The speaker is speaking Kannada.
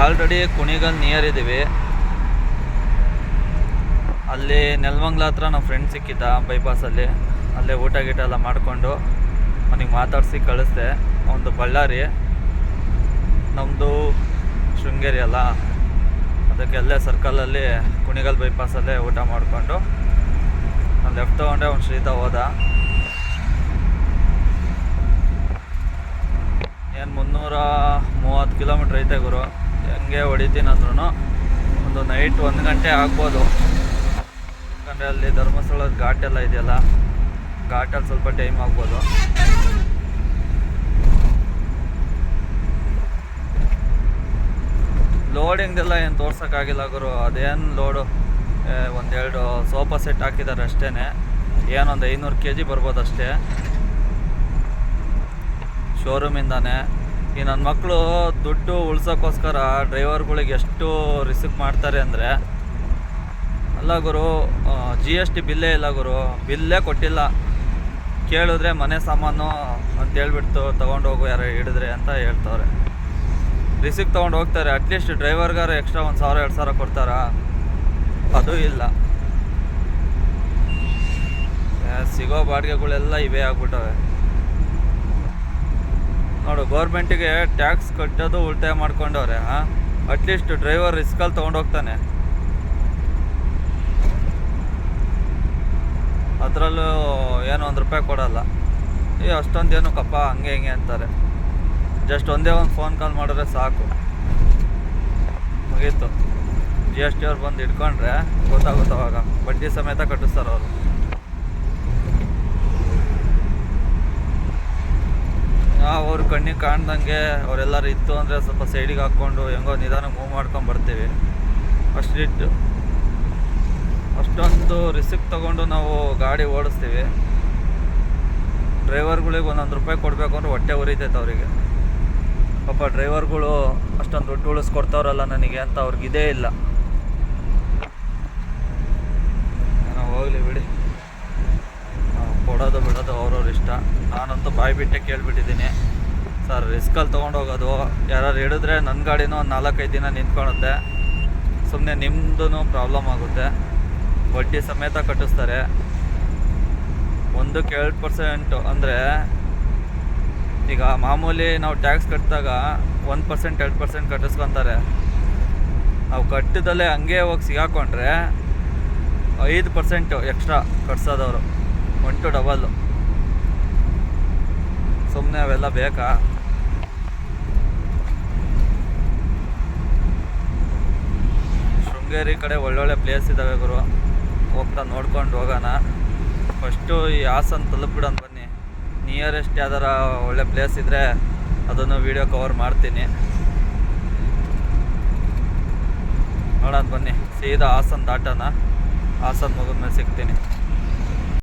ಆಲ್ರೆಡಿ ಕುಣಿಗಲ್ ನಿಯರ್ ಇದ್ದೀವಿ. ಅಲ್ಲಿ ನೆಲಮಂಗ್ಲ ಹತ್ರ ನಮ್ಮ ಫ್ರೆಂಡ್ ಸಿಕ್ಕಿದ್ದ ಬೈಪಾಸಲ್ಲಿ ಅಲ್ಲೇ. ಊಟ ಗೀಟ ಎಲ್ಲ ಮಾಡಿಕೊಂಡು ಅವನಿಗೆ ಮಾತಾಡಿಸಿ ಕಳಿಸ್ದೆ. ಒಂದು ಬಳ್ಳಾರಿ ನಮ್ಮದು ಶೃಂಗೇರಿ ಅಲ್ಲ. ಅದಕ್ಕೆ ಅಲ್ಲೇ ಸರ್ಕಲಲ್ಲಿ ಕುಣಿಗಲ್ ಬೈಪಾಸಲ್ಲೇ ಊಟ ಮಾಡಿಕೊಂಡು ನಾನು ಲೆಫ್ಟ್ ತೊಗೊಂಡೆ, ಅವ್ನು ಶ್ರೀತ ಹೋದ. ಏನು ಮುನ್ನೂರ ಮೂವತ್ತು ಕಿಲೋಮೀಟ್ರ್ ಐತೆ ಗುರು. ಹೆಂಗೆ ಹೊಡಿತೀನಿ ಅಂದ್ರೂ ಒಂದು ನೈಟ್ ಒಂದು ಗಂಟೆ ಆಗ್ಬೋದು. ಯಾಕಂದರೆ ಅಲ್ಲಿ ಧರ್ಮಸ್ಥಳದ ಘಾಟೆಲ್ಲ ಇದೆಯಲ್ಲ, ಘಾಟಲ್ಲಿ ಸ್ವಲ್ಪ ಟೈಮ್ ಆಗ್ಬೋದು. ಲೋಡಿಂಗ್ದೆಲ್ಲ ಏನು ತೋರ್ಸೋಕ್ಕಾಗಿಲ್ಲ ಗುರು, ಅದೇನು ಲೋಡು? ಒಂದೆರಡು ಸೋಫಾ ಸೆಟ್ ಹಾಕಿದ್ದಾರೆ ಅಷ್ಟೇ ಏನೊಂದು ಐನೂರು ಕೆ ಜಿ ಬರ್ಬೋದು ಅಷ್ಟೇ ಶೋರೂಮಿಂದಾನೆ ಈ ನನ್ನ ಮಕ್ಕಳು ದುಡ್ಡು ಉಳ್ಸೋಕ್ಕೋಸ್ಕರ ಡ್ರೈವರ್ಗಳಿಗೆ ಎಷ್ಟು ರಿಸಿಕ್ ಮಾಡ್ತಾರೆ ಅಂದರೆ, ಅಲ್ಲ ಗುರು ಜಿ ಎಸ್ ಟಿ ಬಿಲ್ಲೇ ಇಲ್ಲ ಗುರು, ಬಿಲ್ಲೇ ಕೊಟ್ಟಿಲ್ಲ. ಕೇಳಿದ್ರೆ ಮನೆ ಸಾಮಾನು ಅಂತ ಹೇಳ್ಬಿಟ್ಟು ತೊಗೊಂಡೋಗು ಯಾರು ಹಿಡಿದ್ರೆ ಅಂತ ಹೇಳ್ತವ್ರೆ. ರಿಸಿಕ್ ತೊಗೊಂಡು ಹೋಗ್ತಾರೆ. ಅಟ್ಲೀಸ್ಟ್ ಡ್ರೈವರ್ಗಾರು ಎಕ್ಸ್ಟ್ರಾ ಒಂದು ಸಾವಿರ, ಎರಡು ಸಾವಿರ ಕೊಡ್ತಾರಾ? ಅದು ಇಲ್ಲ. ಸಿಗೋ ಬಾಡಿಗೆಗಳೆಲ್ಲ ಇವೇ ಆಗ್ಬಿಟ್ಟವೆ. ನೋಡು ಗೌರ್ಮೆಂಟಿಗೆ ಟ್ಯಾಕ್ಸ್ ಕಟ್ಟೋದು ಉಳಿತಾಯ ಮಾಡ್ಕೊಂಡವ್ರೆ, ಹಾಂ? ಅಟ್ಲೀಸ್ಟ್ ಡ್ರೈವರ್ ರಿಸ್ಕಲ್ಲಿ ತೊಗೊಂಡೋಗ್ತಾನೆ ಅದರಲ್ಲೂ ಏನು ಒಂದು ರೂಪಾಯಿ ಕೊಡಲ್ಲ. ಏ ಅಷ್ಟೊಂದೇನು ಕಪ್ಪ, ಹಂಗೆ ಹಿಂಗೆ ಅಂತಾರೆ. ಜಸ್ಟ್ ಒಂದೇ ಒಂದು ಫೋನ್ ಕಾಲ್ ಮಾಡಿದ್ರೆ ಸಾಕು. ಮುಗೀತು. ಜಿ ಎಸ್ ಟಿ ಅವ್ರು ಬಂದು ಇಟ್ಕೊಂಡ್ರೆ ಗೊತ್ತಾಗುತ್ತೆ ಅವಾಗ. ಬಡ್ಡಿ ಸಮೇತ ಕಟ್ಟಿಸ್ತಾರೆ ಅವರು ನಾವು ಅವ್ರ ಕಣ್ಣಿಗೆ ಕಾಣ್ದಂಗೆ ಅವರೆಲ್ಲರೂ ಇತ್ತು ಅಂದರೆ ಸ್ವಲ್ಪ ಸೈಡಿಗೆ ಹಾಕ್ಕೊಂಡು ಹೆಂಗೋ ನಿಧಾನ ಮೂವ್ ಮಾಡ್ಕೊಂಡು ಬರ್ತೀವಿ. ಅಷ್ಟಿಟ್ಟು ಅಷ್ಟೊಂದು ರಿಸ್ಕ್ ತೊಗೊಂಡು ನಾವು ಗಾಡಿ ಓಡಿಸ್ತೀವಿ. ಡ್ರೈವರ್ಗಳಿಗೆ ಒಂದೊಂದು ರೂಪಾಯಿ ಕೊಡಬೇಕು ಅಂದ್ರೆ ಹೊಟ್ಟೆ ಉರಿತೈತೆ ಅವರಿಗೆ. ಪಾಪ ಡ್ರೈವರ್ಗಳು ಅಷ್ಟೊಂದು ದುಡ್ಡು ಉಳಿಸ್ಕೊಡ್ತಾವ್ರಲ್ಲ ನನಗೆ ಅಂತ ಅವ್ರಿಗೆ ಇದೇ ಇಲ್ಲ. ಏನೋ ಹೋಗಲಿ ಬಿಡಿ. ನಾವು ಕೊಡೋದು ಬಿಡೋದು ಅವ್ರವ್ರ ಇಷ್ಟ. ನಾನಂತೂ ಬಾಯಿ ಬಿಟ್ಟೆ ಕೇಳ್ಬಿಟ್ಟಿದ್ದೀನಿ. ಸರ್ ರಿಸ್ಕಲ್ಲಿ ತೊಗೊಂಡೋಗೋದು. ಯಾರು ಹಿಡಿದ್ರೆ ನನ್ನ ಗಾಡಿನೂ ಒಂದು ನಾಲ್ಕೈದು ದಿನ ನಿಂತ್ಕೊಳುತ್ತೆ ಸುಮ್ಮನೆ ನಿಮ್ಮದೂ ಪ್ರಾಬ್ಲಮ್ ಆಗುತ್ತೆ. ಬಡ್ಡಿ ಸಮೇತ ಕಟ್ಟಿಸ್ತಾರೆ. ಒಂದಕ್ಕೆ ಎರಡು ಪರ್ಸೆಂಟು ಅಂದರೆ, ಈಗ ಮಾಮೂಲಿ ನಾವು ಟ್ಯಾಕ್ಸ್ ಕಟ್ಟಿದಾಗ ಒನ್ ಪರ್ಸೆಂಟ್ ಎರಡು ಪರ್ಸೆಂಟ್ ಕಟ್ಟಿಸ್ಕೊತಾರೆ. ನಾವು ಕಟ್ಟಿದಲ್ಲೇ ಹಂಗೆ ಹೋಗಿ ಸಿಗಾಕೊಂಡ್ರೆ ಐದು ಪರ್ಸೆಂಟು ಎಕ್ಸ್ಟ್ರಾ ಕಟ್ಸೋದವರು. ಒನ್ ಟು ಡಬಲ್ಲು ಸುಮ್ಮನೆ ಅವೆಲ್ಲ ಬೇಕಾ? ಶೃಂಗೇರಿ ಕಡೆ ಒಳ್ಳೊಳ್ಳೆ ಪ್ಲೇಸ್ ಇದ್ದಾವೆ ಗುರು. ಹೋಗ್ತಾ ನೋಡ್ಕೊಂಡು ಹೋಗೋಣ. ಫಸ್ಟು ಈ ಹಾಸನ ತಲುಪಿಬಿಡೋಣ ಬನ್ನಿ. ನಿಯರೆಸ್ಟ್ ಯಾವ್ದಾರ ಒಳ್ಳೆ ಪ್ಲೇಸ್ ಇದ್ದರೆ ಅದನ್ನು ವೀಡಿಯೋ ಕವರ್ ಮಾಡ್ತೀನಿ. ನೋಡೋಣ ಬನ್ನಿ. ಸೀದಾ ಹಾಸನ ದಾಟೋಣ. ಹಾಸನ್ ಮುಗಿದ್ಮೇಲೆ ಸಿಗ್ತೀನಿ.